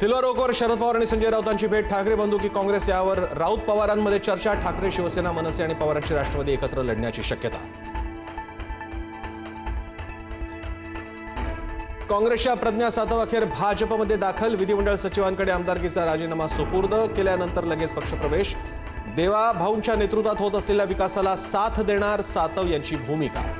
Silver ओकवर Sharad Pawar आणि संजय राऊतांची भेट. ठाकरे बंधू की काँग्रेस यावर राऊत पवारांमध्ये चर्चा. ठाकरे शिवसेना मनसे आणि पवारांची राष्ट्रवादी एकत्र लढण्याची शक्यता. काँग्रेसच्या प्रज्ञा सातव अखेर भाजपमध्ये दाखल. विधिमंडळ सचिवांकडे आमदारकीचा राजीनामा सुपूर्द. केल्यानंतर लगेच पक्षप्रवेश. देवा भाऊंच्या नेतृत्वात होत असलेल्या विकासाला साथ देणार सातव यांची भूमिका.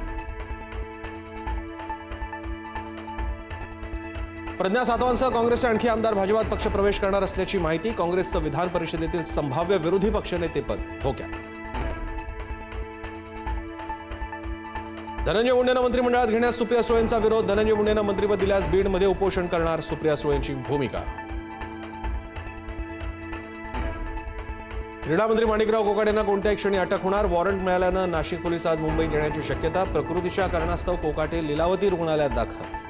प्रज्ञा सातवांसह काँग्रेसचे आणखी आमदार भाजपात पक्षप्रवेश करणार असल्याची माहिती काँग्रेसचं विधान परिषदेतील संभाव्य विरोधी पक्षनेतेपद धोक्यात हो धनंजय मुंडेनं मंत्रिमंडळात घेण्यास सुप्रिया सुळेंचा विरोध. धनंजय मुंडेनं मंत्रिपद दिल्यास बीडमध्ये उपोषण करणार सुप्रिया सुळेंची भूमिका. क्रीडामंत्री माणिकराव यांना कोणत्याही क्षणी अटक होणार. वॉरंट मिळाल्यानं नाशिक पोलीस आज मुंबईत येण्याची शक्यता. प्रकृतीच्या कारणास्तव कोकाटे लिलावती रुग्णालयात दाखल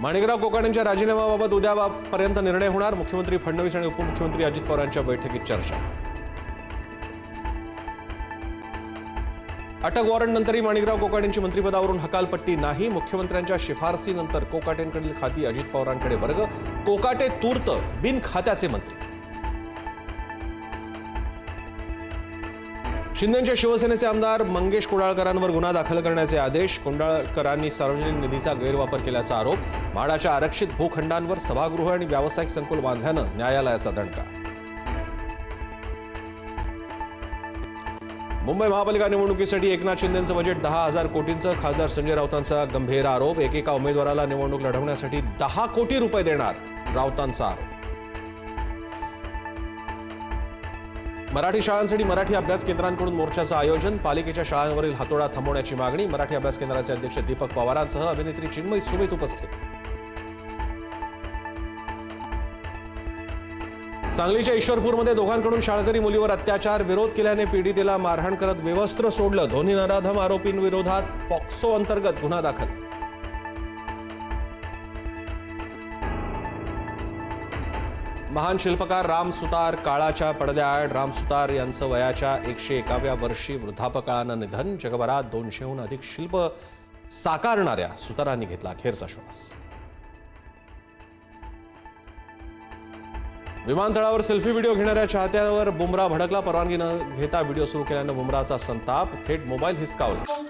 माणिकराव कोकाणेंच्या राजीनाम्याबाबत उद्यापर्यंत निर्णय होणार. मुख्यमंत्री फडणवीस आणि उपमुख्यमंत्री अजित पवारांच्या बैठकीत चर्चा. अटक वॉरंटनंतरही माणिकराव कोकाटेंची मंत्रिपदावरून हकालपट्टी नाही. मुख्यमंत्र्यांच्या शिफारसीनंतर कोकाटेंकडील खाती अजित पवारांकडे वर्ग. कोकाटे तूर्त बिन खात्याचे मंत्री. शिंदेच्या शिवसेनेचे आमदार मंगेश कुडाळकरांवर गुन्हा दाखल करण्याचे आदेश. कुंडाळकरांनी सार्वजनिक निधीचा गैरवापर केल्याचा आरोप. म्हाडाच्या आरक्षित भूखंडांवर सभागृह आणि व्यावसायिक संकुल बांधल्यानं न्यायालयाचा दणका. मुंबई महापालिका निवडणुकीसाठी एकनाथ शिंदेचं बजेट दहा हजार कोटींचं. खासदार संजय राऊतांचा गंभीर आरोप. एकेका उमेदवाराला निवडणूक लढवण्यासाठी दहा कोटी रुपये देणार राऊतांचा आरोप. मराठी शाळांसाठी मराठी अभ्यास केंद्रांकडून मोर्चाचं आयोजन पालिकेच्या शाळांवरील हातोडा थांबवण्याची मागणी मराठी अभ्यास केंद्राचे अध्यक्ष दीपक पवारांसह अभिनेत्री चिन्मयी सुमित उपस्थित. सांगलीच्या ईश्वरपूरमध्ये दोघांकडून शाळकरी मुलीवर अत्याचार विरोध केल्याने पीडितेला मारहाण करत विवस्त्र सोडलं. दोन्ही नराधम आरोपींविरोधात पॉक्सो अंतर्गत गुन्हा दाखल महान शिल्पकार राम सुतार काळाच्या पडद्याआड राम सुतार यांचं वयाच्या एकशे एकाव्या वर्षी वृद्धापकाळानं निधन. जगभरात दोनशेहून अधिक शिल्प साकारणाऱ्या सुतारांनी घेतला अखेरचा श्वास. विमानतळावर सेल्फी व्हिडिओ घेणाऱ्या चाहत्यावर बुमरा भडकला. परवानगी न घेता व्हिडिओ सुरू केल्यानं बुमराचा संताप. थेट मोबाईल हिसकावला.